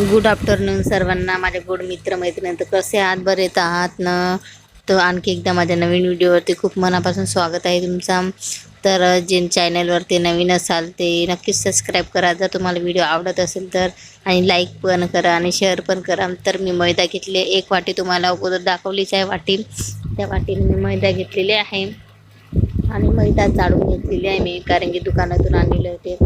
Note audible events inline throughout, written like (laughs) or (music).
Good afternoon सर्वांना. माझ्या गोड मित्र मैत्रिणी तर कसे आहात? बरे येत आहात ना? तर आणखी एकदा माझ्या नवीन व्हिडिओवरती खूप मनापासून स्वागत आहे तुमचा. तर जे चॅनलवरती नवीन असाल ते नक्कीच सबस्क्राईब करा. जर तुम्हाला व्हिडिओ आवडत असेल तर आणि लाईक पण करा आणि शेअर पण करा. तर मी मैदा घेतले एक वाटी तुम्हाला अगोदर दाखवलीच आहे वाटी. त्या वाटीने मी मैदा घेतलेली आहे. आणि मैदा चाळून घेतलेली आहे मी कारण की दुकानातून आणलेले होते.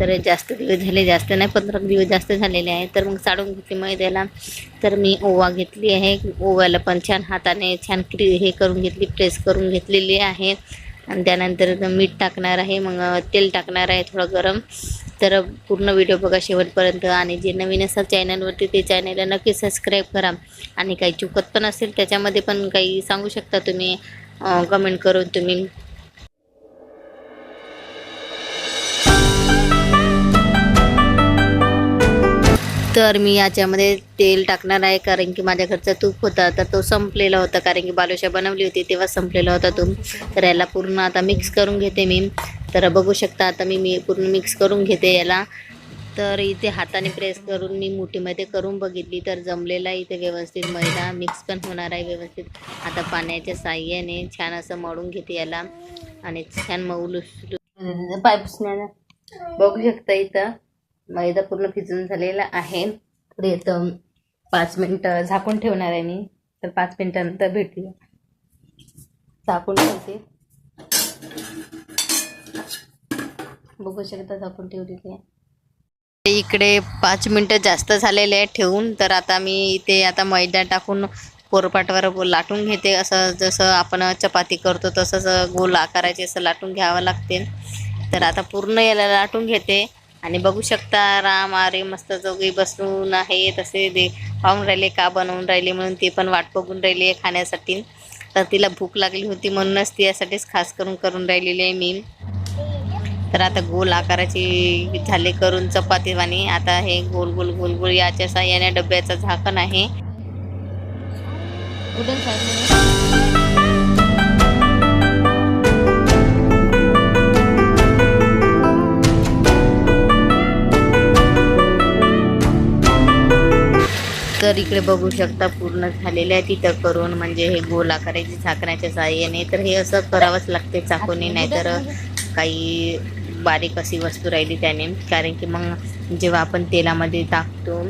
तर जास्त दिवस झाले जास्त नाही पंधरा दिवस जास्त झालेले आहे. तर मग चाळून घेतली मैद्याला तर मी ओवा घेतली आहे. ओव्याला पण छान हाताने छान क्री हे करून घेतली प्रेस करून घेतलेली आहे. आणि त्यानंतर मीठ टाकणार आहे मग तेल टाकणार आहे थोडं गरम. तर पूर्ण व्हिडिओ बघा शेवटपर्यंत. आणि जे नवीन असाल चॅनलवरती ते चॅनलला नक्की सबस्क्राईब करा. आणि काही चुकत पण असेल त्याच्यामध्ये पण काही सांगू शकता तुम्ही. कमेंट करून तुम्ही. तर मी याच्यामध्ये तेल टाकणार आहे कारण की माझ्या घरचा तूप होता तर तो संपलेला होता कारण की बालुशा बनवली होती तेव्हा संपलेला होता तूप तर याला पूर्ण आता मिक्स करून घेते मी. तर बघू शकता आता मी मी पूर्ण मिक्स करून घेते याला. तर इथे हाताने प्रेस करून मी मुठीमध्ये करून बघितली तर जमलेला आहे इथे व्यवस्थित मैदा मिक्स पण होणार आहे व्यवस्थित. आता पाण्याच्या साह्याने छान असं मळून घेते याला. आणि छान मऊ पाय पुसण्याला बघू शकता इथं मैदा पूर्ण भिजून झालेला आहे. तर इथं पाच मिनटं झाकून ठेवणार आहे मी. तर पाच मिनटानंतर भेटूया. झाकून ठेवते. बघू शकता झाकून ठेवली ते. इकडे पाच मिनटं जास्त झालेले आहे ठेवून तर आता मी इथे आता मैदा टाकून कोरपाटवर लाटून घेते. असं जसं आपण चपाती करतो तसंच गोल आकाराचे असं लाटून घ्यावं लागते. तर आता पूर्ण याला लाटून घेते. आणि बघू शकता राम आरे मस्त जोगी बसून आहे तसे दे पाहून राहिले का बनवून राहिले म्हणून ते पण वाट बघून राहिली खाण्यासाठी. तर तिला भूक लागली होती म्हणूनच ती यासाठीच खास करून करून राहिलेली आहे मी. तर आता गोल आकाराची झाले करून चपातीवाणी आता हे गोल गोल गोल गोल याच्या साह्याने डब्याचं झाकण आहे. तर इकडे बघू शकता पूर्ण झालेलं आहे तिथं करून. म्हणजे हे गोल आकाराची झाकण्याच्या साह्याने तर हे असं करावंच लागते चाकूने. नाहीतर काही बारीक अशी वस्तू राहिली त्याने. कारण की मग जेव्हा आपण तेलामध्ये टाकतो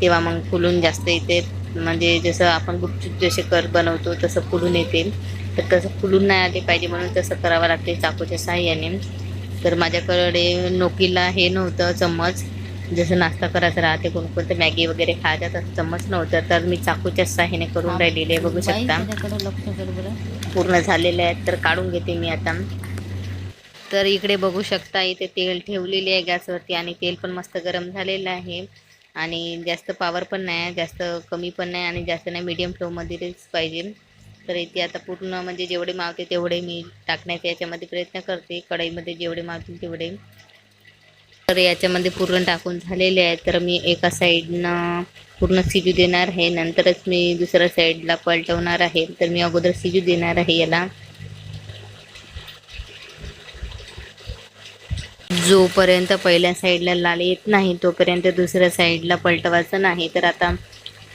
तेव्हा मग फुलून जास्त येते. म्हणजे जसं आपण गुपचूप जसे कर बनवतो तसं फुलून येते. तर तसं फुलून नाही आले पाहिजे म्हणून तसं करावं लागते चाकूच्या साह्याने. तर माझ्याकडे नोकीला हे नव्हतं चम्मच. जसं नाश्ता करायचं राहते कोणकोणतं मॅगी वगैरे खायचं तसं चम्मच नव्हतं. तर मी चाकूच्या साह्याने करून राहिलेले बघू शकता. पूर्ण झालेले आहेत तर काढून घेते मी आता. तर इकडे बघू शकता इथे तेल ठेवलेले आहे गॅसवरती आणि तेल पण मस्त गरम झालेलं आहे. आणि जास्त पावर पण नाही जास्त कमी पण नाही आणि जास्त नाही मीडियम फ्लोमध्येच पाहिजे. तर इथे आता पूर्ण म्हणजे जेवढे मावते तेवढे मी टाकण्याचा याच्यामध्ये प्रयत्न करते कढईमध्ये जेवढे मावतील तेवढे. तर याच्यामध्ये पूर्ण टाकून झालेले आहे. तर मी एका साईडनं पूर्ण सिजू देणार आहे. नंतरच मी दुसऱ्या साईडला पलटवणार आहे. तर मी अगोदर सिजू देणार आहे याला. जोपर्यंत पहिल्या साईडला लाल येत नाही तोपर्यंत दुसऱ्या साईडला पलटवायचं नाही. तर आता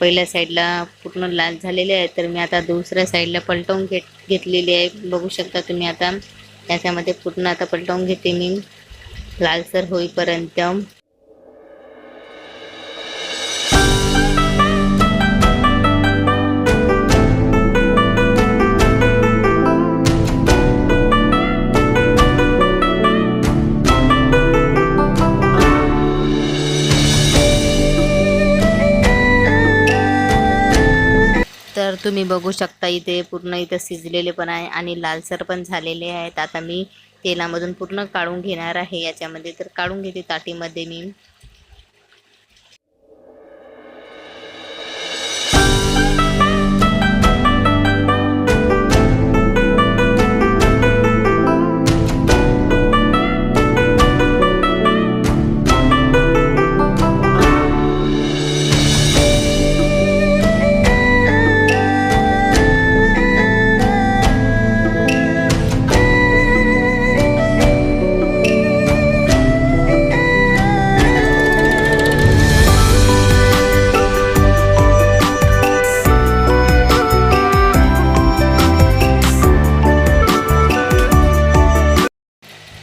पहिल्या साईडला पूर्ण लाल झालेले आहे तर मी आता दुसऱ्या साईडला पलटवून घेत घेतलेली आहे. बघू शकता तुम्ही आता याच्यामध्ये पूर्ण आता पलटवून घेते मी. लालसर होईपर्यंत. तुम्ही बघू शकता इथे पूर्ण इथं शिजलेले पण आहे आणि लालसर पण झालेले आहेत. आता मी तेलामधून पूर्ण काढून घेणार आहे. याच्यामध्ये तर काढून घेते ताटीमध्ये मी.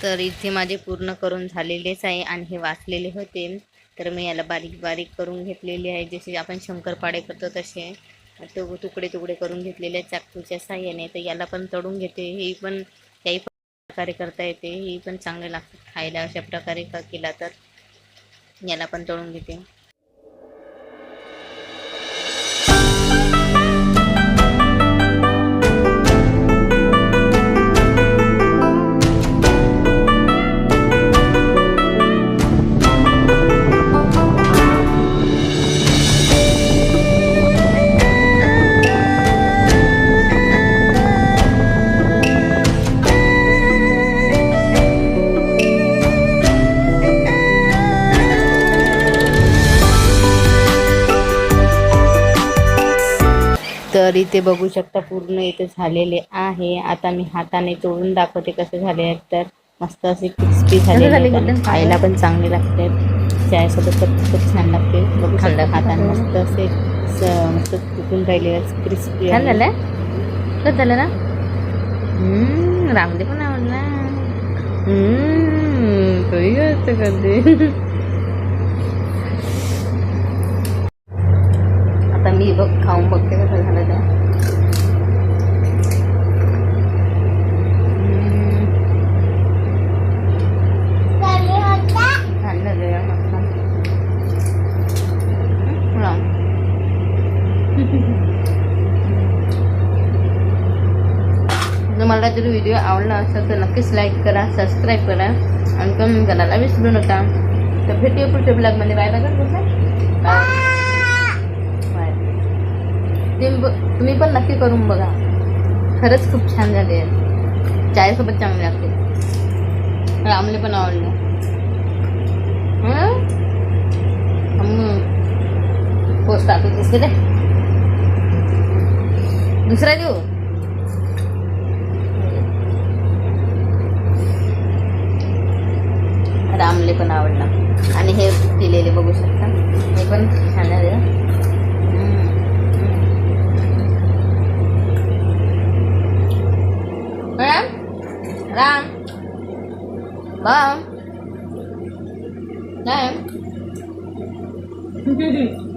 तर इथे माझे पूर्ण करून झालेलेच आहे आणि हे वाचलेले होते. तर मी याला बारीक बारीक करून घेतलेले आहे. जसे आपण शंकरपाडे करतो तसे. तो तुकडे तुकडे करून घेतलेले आहेत चाकूच्या साह्याने. तर याला पण तळून घेते. हे पण त्याही पण प्रकारे करता येते. हे पण चांगले लागतात खायला अशा प्रकारे का केला तर. याला पण तळून घेते. तर इथे बघू शकता पूर्ण इथे झालेले आहे. आता मी हाताने तोडून दाखवते कसे झाले आहेत तर. मस्त असे क्रिस्पी झाले खायला पण चांगले लागतात चायसोबत तर खूपच छान लागते. बघू शकता हाताने. मस्त असे मस्त तुटून राहिले क्रिस्पी छान झालं कसं झालं ना? रामदेव पण आवडला. कधी. आता मी बघ खाऊन बघते कसं झालं ते हम्म. छान झालं मस्त हम्म, राम. जर मला जर व्हिडिओ आवडला असेल तर नक्कीच लाईक करा सबस्क्राईब करा. आणि कमेंट करायला विसरू नका. तर भेटूया पुढच्या ब्लॉगमध्ये बाय बाय तुम्ही बाय तुम्ही पण नक्की करून बघा. खरंच खूप छान झाले आहेत चायसोबत चांगले लागते. रामले पण आवडलं. पोस्ट टाकू दुसरे दुसरा देऊ? रामले पण आवडला. आणि हे दिलेले बघू शकता. हे पण छान आहे. राम? राम? राम? (laughs)